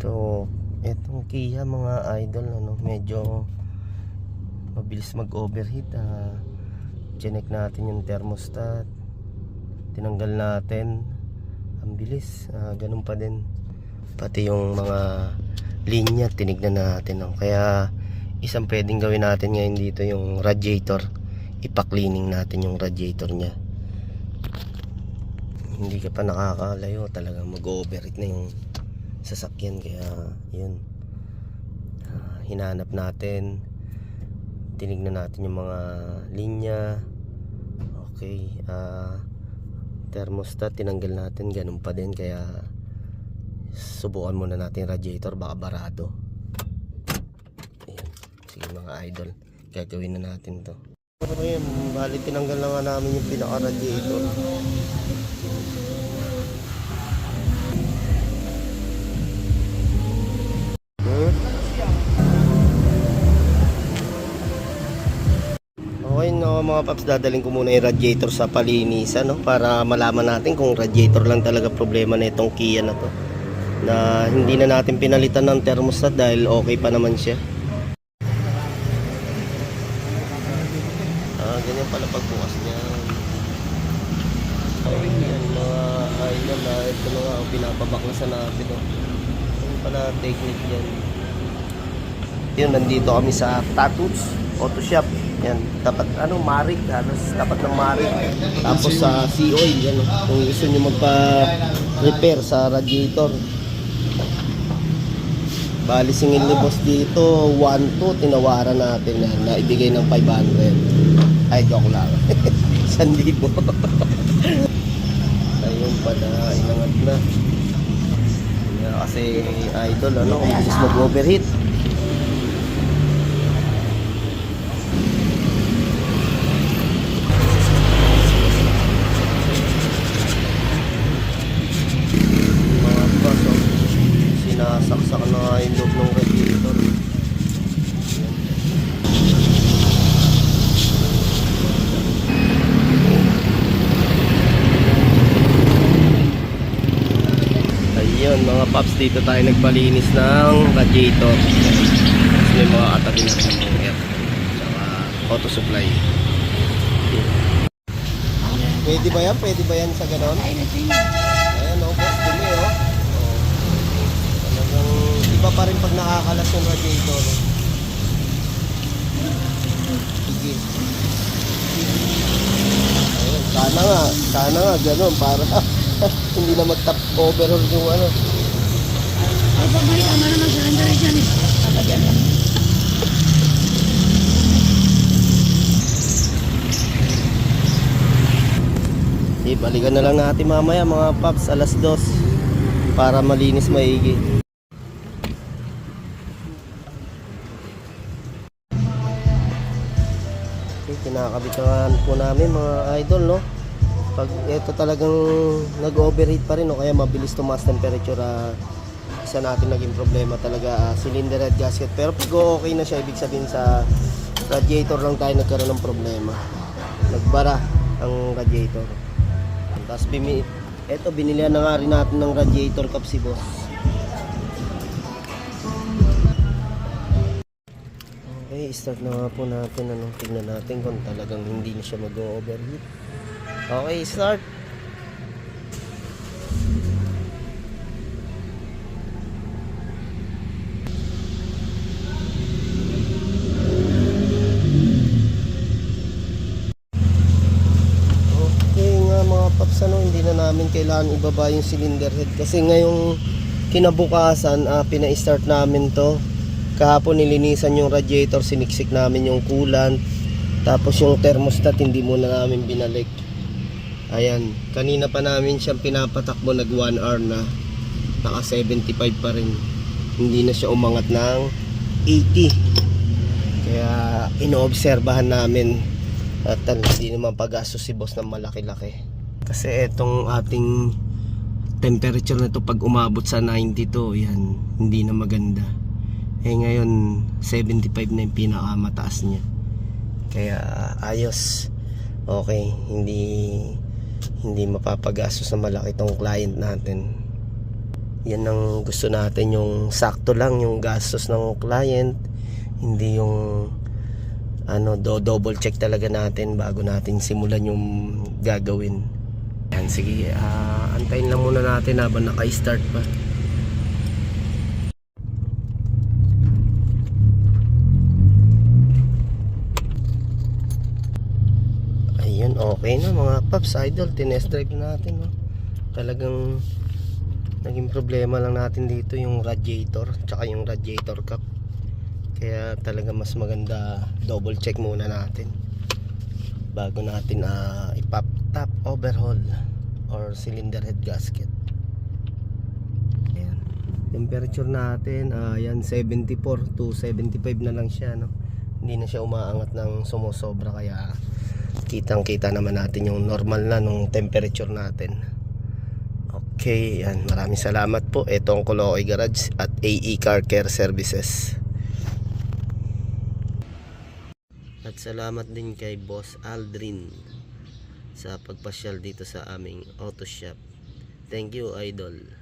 So, etong Kia mga idol, ano, medyo mabilis mag-overheat. Ah, chinek natin yung thermostat. Tinanggal natin. Ang bilis. Ah, ganun pa din. Pati yung mga linya, tinignan natin. No? Kaya, isang pwedeng gawin natin ngayon dito yung radiator. Ipa-cleaning natin yung radiator niya. Hindi ka pa nakakalayo. Talagang mag-overheat na yung sasakyan kaya yun. Ah, hinanap natin. Tinignan natin yung mga linya. Okay ah thermostat tinanggal natin ganun pa din kaya subukan muna natin radiator baka barado. Ayan. sige mga idol gagawin na natin to. Okay, bali tinanggal na nga namin yung pinaka radiator Okay no mga paps, dadaling ko muna yung radiator sa palinisan no para malaman natin kung radiator lang talaga problema na itong Kia na to. Na hindi na natin pinalitan ng thermostat dahil okay pa naman siya. Ah, ganyan pala pagbukas niya. Ayan mga idol na ito ang pinapabaklasan natin no. Ano pala technique yan. Yun, nandito kami sa Tattoos Auto Shop. Yan, tapat ano, Marik, halos tapat ng Marik. Tapos sa Sea Oil, yan. oh. Kung gusto nyo magpa-repair sa radiator. Bali singil ni boss dito, 1-2, tinawaran natin na, ibigay ng 500. Ay, joke lang. 1,000. Ayun pala, inangat na. Kasi idol, ano, kung gusto mag-overheat. Mga paps dito tayo nagpalinis ng radiator Tapos may mga katabi na rin ng air saka auto supply pwede ba yan? pwede ba yan sa ganon? Ayan o, boss, dumi o. Oh. Talagang iba pa rin pag nakakalas yung radiator. Sige. Sana nga, sana nga, ganun, para hindi na mag-top overhaul yung ano. Ay, pabalik ka naman ng surrender dyan eh. Balikan na lang natin mamaya mga paps, alas dos. Para malinis maigi. Okay, kinakabitan po namin mga idol, no? Pag ito talagang nag-overheat pa rin, no? Kaya mabilis tumaas temperature, ah, isa natin naging problema talaga, ah, cylinder head gasket. Pero pag okay na siya, ibig sabihin sa radiator lang tayo nagkaroon ng problema. Nagbara ang radiator. Tapos bimi eto binilihan na nga rin natin ng radiator cap si boss. Okay, start na nga po natin ano, tingnan natin kung talagang hindi na siya mag-overheat. Okay, start. Kailangan ibaba yung cylinder head kasi ngayong kinabukasan, ah, pina-start namin to. Kahapon nilinisan yung radiator, siniksik namin yung coolant. Tapos yung thermostat hindi muna namin binalik. Ayan, kanina pa namin siyang pinapatakbo nag 1 hour na. Naka 75 pa rin. Hindi na siya umangat ng 80. Kaya inoobserbahan namin at uh, hindi naman pag-gastos si boss ng malaki-laki. Kasi etong ating temperature na to pag umabot sa 92, yan, hindi na maganda. Eh ngayon, 75 na yung pinakamataas niya. Kaya ayos. Okay, hindi hindi mapapagastos na malaki tong client natin. yan ang gusto natin yung sakto lang yung gastos ng client hindi yung ano do double check talaga natin bago natin simulan yung gagawin yan sige ah, antayin lang muna natin habang naka-start pa. Ayun okay na mga paps idol tinest drive natin no? talagang naging problema lang natin dito yung radiator tsaka yung radiator cap kaya talaga mas maganda double check muna natin bago natin ah, ipap top overhaul or cylinder head gasket Ayan. temperature natin ah, yan 74 to 75 na lang siya no hindi na siya umaangat ng sumusobra kaya kitang kita naman natin yung normal na nung temperature natin Okay, yan. Maraming salamat po. Ito ang Kolokoy Garage at AE Car Care Services. At salamat din kay Boss Aldrin sa pagpasyal dito sa aming auto shop. Thank you, Idol.